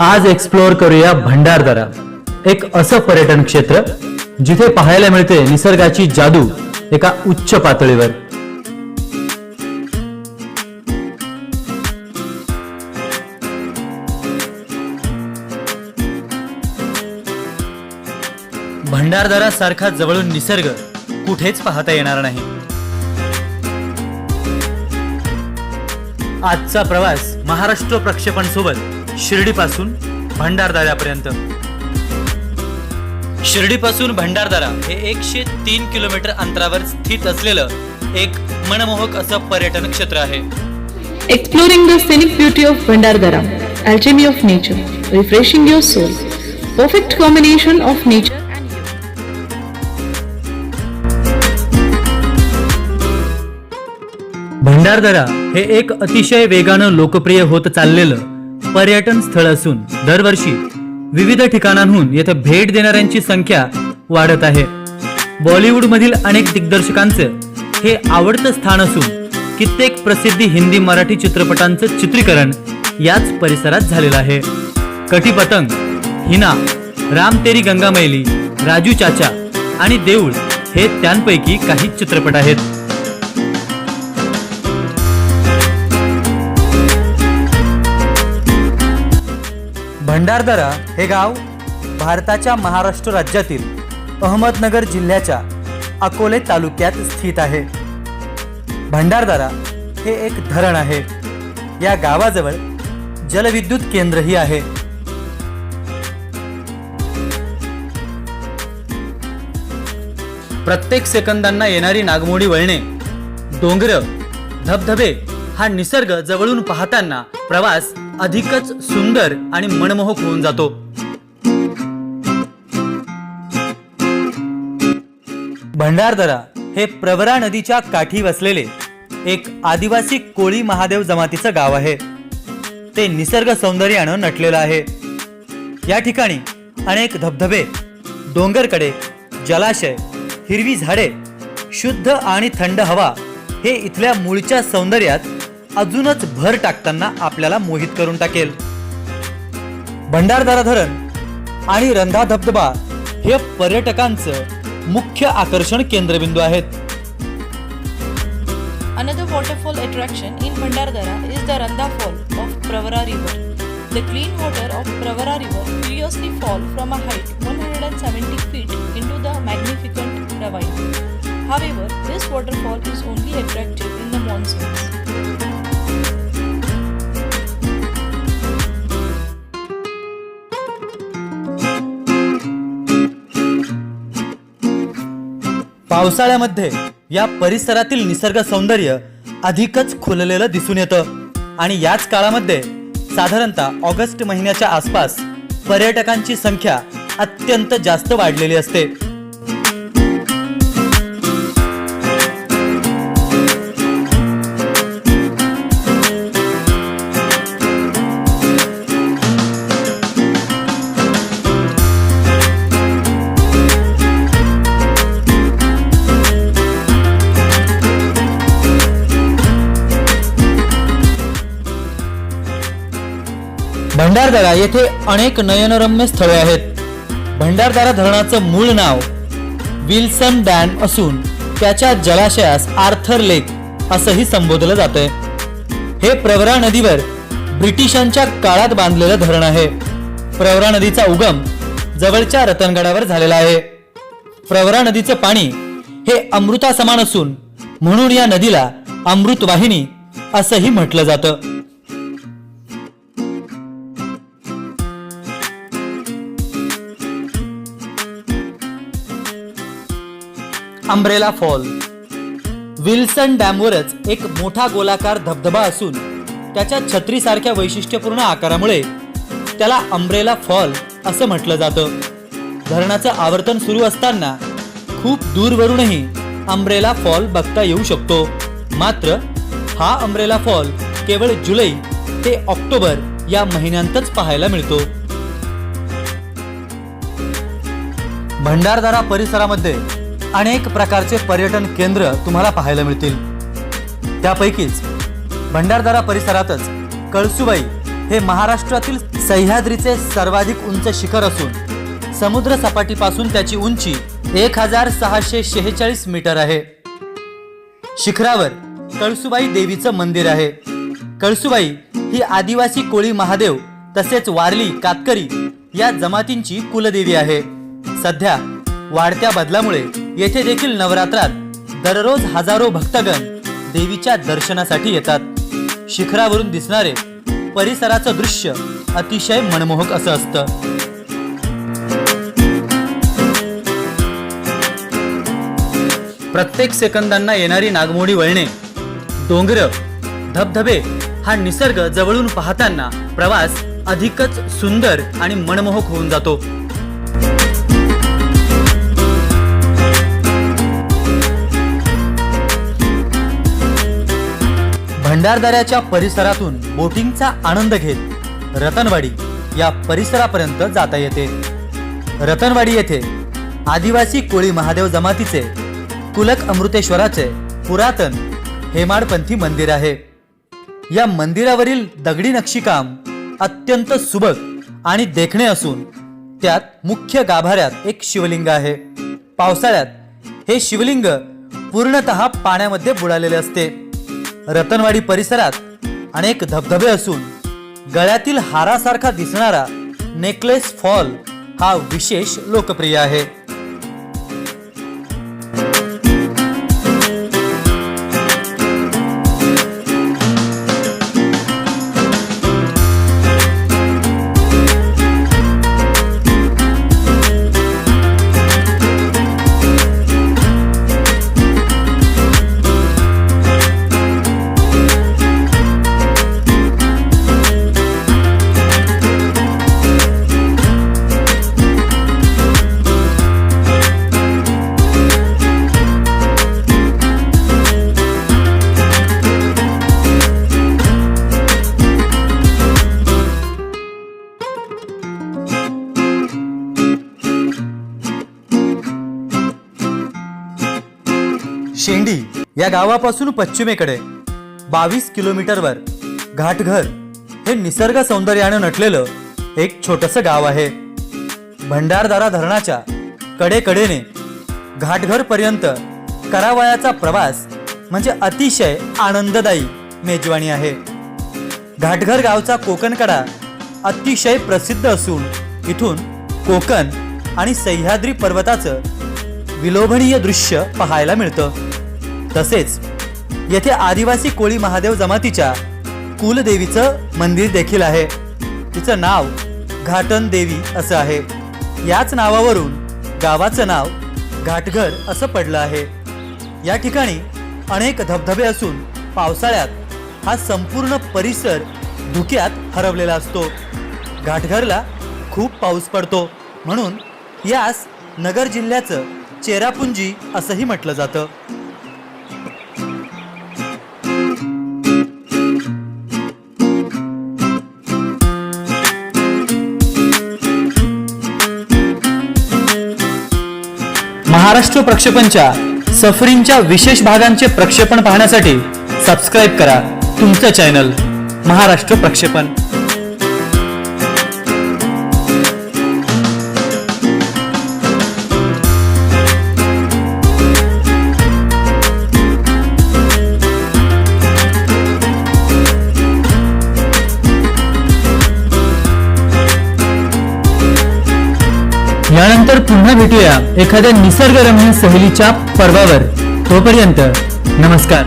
आज एक्सप्लोअर करूया भंडारदरा एक असं पर्यटन क्षेत्र जिथे पाहायला मिळते निसर्गाची जादू एका उच्च पातळीवर. भंडारदरा सारखा जवळून निसर्ग कुठेच पाहता येणार नाही. आजचा प्रवास महाराष्ट्र प्रक्षेपण सोबत शिर्डी शिर्डीपासून भंडारदऱ्यापर्यंत. शिर्डीपासून भंडारदारा हे एकशे तीन किलोमीटर अंतरावर स्थित असलेलं एक मनमोहक असं पर्यटन क्षेत्र आहे. Exploring the scenic beauty of Bhandardara alchemy of nature refreshing your soul perfect combination of nature Bhandardara हे एक अतिशय वेगानं लोकप्रिय होत चाललेलं पर्यटन स्थळ असून दरवर्षी विविध ठिकाणांहून येथे भेट देणाऱ्यांची संख्या वाढत आहे. बॉलिवूडमधील अनेक दिग्दर्शकांचं हे आवडतं स्थान असून कित्येक प्रसिद्धी हिंदी मराठी चित्रपटांचं चित्रीकरण याच परिसरात झालेलं आहे. कटी पतंग हिना राम तेरी गंगा मैली राजू चाचा आणि देऊळ हे त्यांपैकी काही चित्रपट आहेत. भंडारदरा हे गाव भारताच्या महाराष्ट्र राज्यातील अहमदनगर जिल्ह्याच्या अकोले तालुक्यात स्थित आहे. भंडारदरा हे एक धरण आहे. या गावाजवळ जलविद्युत केंद्रही आहे. प्रत्येक सेकंदांना येणारी नागमोडी वळणे डोंगर धबधबे हा निसर्ग जवळून पाहताना प्रवास अधिकच सुंदर आणि मनमोहक होऊन जातो. भंडारदरा हे प्रवरा नदीच्या काठी वसलेले एक आदिवासी कोळी महादेव जमातीचं गाव आहे. ते निसर्ग सौंदर्यानं नटलेलं आहे. या ठिकाणी अनेक धबधबे डोंगरकडे जलाशय हिरवी झाडे शुद्ध आणि थंड हवा हे इथल्या मूळच्या सौंदर्यात अजूनच भर टाकताना आपल्याला मोहित करून टाकेल भंडारदारा धरण आणि रंधा धबधबा हे पर्यटकांचं मुख्य आकर्षण केंद्रबिंदू आहेत Another waterfall attraction in Bhandardara is the Randa Fall of Pravara River. The clean water of Pravara River furiously fall from a height 170 feet into the magnificent ravine. However, this waterfall is only attractive in the monsoons. पावसाळ्यामध्ये या परिसरातील निसर्ग सौंदर्य अधिकच खुललेलं दिसून येतं. आणि याच काळामध्ये साधारणतः ऑगस्ट महिन्याच्या आसपास पर्यटकांची संख्या अत्यंत जास्त वाढलेली असते. भंडारदरा येथे अनेक नयनरम्य स्थळे आहेत. भंडारदरा धरणाचं मूळ नाव विल्सन डॅम असून त्याच्या जलाशयास आर्थर लेक असंही संबोधलं जाते हे प्रवरा नदीवर ब्रिटिशांच्या काळात बांधलेलं धरण आहे. प्रवरा नदीचा उगम जवळच्या रतनगडावर झालेला आहे. प्रवरा नदीचं पाणी हे अमृता समान असून म्हणून या नदीला अमृतवाहिनी असंही म्हटलं जातं. Umbrella fall. विल्सन डॅमवरच एक मोठा गोलाकार धबधबा असून त्याच्या छत्रीसारख्या वैशिष्ट्यपूर्ण आकारामुळे त्याला अंब्रेला फॉल असं म्हटलं जातं. धरणाचं आवर्तन सुरू असताना खूप दूरवरूनही अंब्रेला फॉल बघता येऊ शकतो. मात्र हा अंब्रेला फॉल केवळ जुलै ते ऑक्टोबर या महिन्यांतच पाहायला मिळतो. भंडारदरा परिसरामध्ये अनेक प्रकारचे पर्यटन केंद्र तुम्हाला पाहायला मिळतील. त्यापैकीच भंडारदरा परिसरातच कळसुबाई हे महाराष्ट्रातील सह्याद्रीचे सर्वाधिक उंच शिखर असून समुद्र सपाटीपासून त्याची उंची एक हजार सहाशे शेहेचाळीस मीटर आहे. शिखरावर कळसुबाई देवीचं मंदिर आहे. कळसुबाई ही आदिवासी कोळी महादेव तसेच वारली कातकरी या जमातींची कुलदेवी आहे. सध्या वाढत्या बदलामुळे येथे देखील नवरात्रात दररोज हजारो भक्तगण देवीच्या दर्शनासाठी येतात. शिखरावरून दिसणारे परिसराचं दृश्य अतिशय मनमोहक असं असतं. प्रत्येक सेकंदांना येणारी नागमोडी वळणे डोंगर धबधबे हा निसर्ग जवळून पाहताना प्रवास अधिकच सुंदर आणि मनमोहक होऊन जातो. भंडारदऱ्याच्या परिसरातून बोटिंगचा आनंद घेत रतनवाडी या परिसरापर्यंत जाता येते. रतनवाडी येथे आदिवासी कोळी महादेव जमातीचे कुलक अमृतेश्वराचे पुरातन हेमाडपंथी मंदिर आहे. या मंदिरावरील दगडी नक्षीकाम अत्यंत सुबक आणि देखणे असून त्यात मुख्य गाभाऱ्यात एक शिवलिंग आहे. पावसाळ्यात हे शिवलिंग पूर्णतः पाण्यामध्ये बुडालेले असते. रतनवाडी परिसरात अनेक धबधबे असून गळ्यातील हारासारखा दिसणारा नेकलेस फॉल हा विशेष लोकप्रिय आहे. या गावापासून पश्चिमेकडे बावीस किलोमीटरवर घाटघर हे निसर्ग सौंदर्यानं नटलेलं एक छोटंसं गाव आहे. भंडारदारा धरणाच्या कडेकडेने घाटघरपर्यंत करावयाचा प्रवास म्हणजे अतिशय आनंददायी मेजवानी आहे. घाटघर गावचा कोकणकडा अतिशय प्रसिद्ध असून इथून कोकण आणि सह्याद्री पर्वताचं विलोभनीय दृश्य पाहायला मिळतं. तसेच येथे आदिवासी कोळी महादेव जमातीच्या कुलदेवीचं मंदिर देखील आहे. तिचं नाव घाटन देवी असं आहे. याच नावावरून गावाचं नाव घाटघर असं पडलं आहे. या ठिकाणी अनेक धबधबे असून पावसाळ्यात हा संपूर्ण परिसर धुक्यात हरवलेला असतो. घाटघरला खूप पाऊस पडतो. म्हणून यास नगर जिल्ह्याचं चेरापुंजी असंही म्हटलं जातं. महाराष्ट्र प्रक्षेपणच्या सफरींच्या विशेष भागांचे प्रक्षेपण पाहण्यासाठी सबस्क्राईब करा तुमचं चॅनल महाराष्ट्र प्रक्षेपण. यानंतर पुन्हा भेटूया एखाद्या निसर्गरम्य सहलीच्या पर्वावर. तोपर्यंत नमस्कार.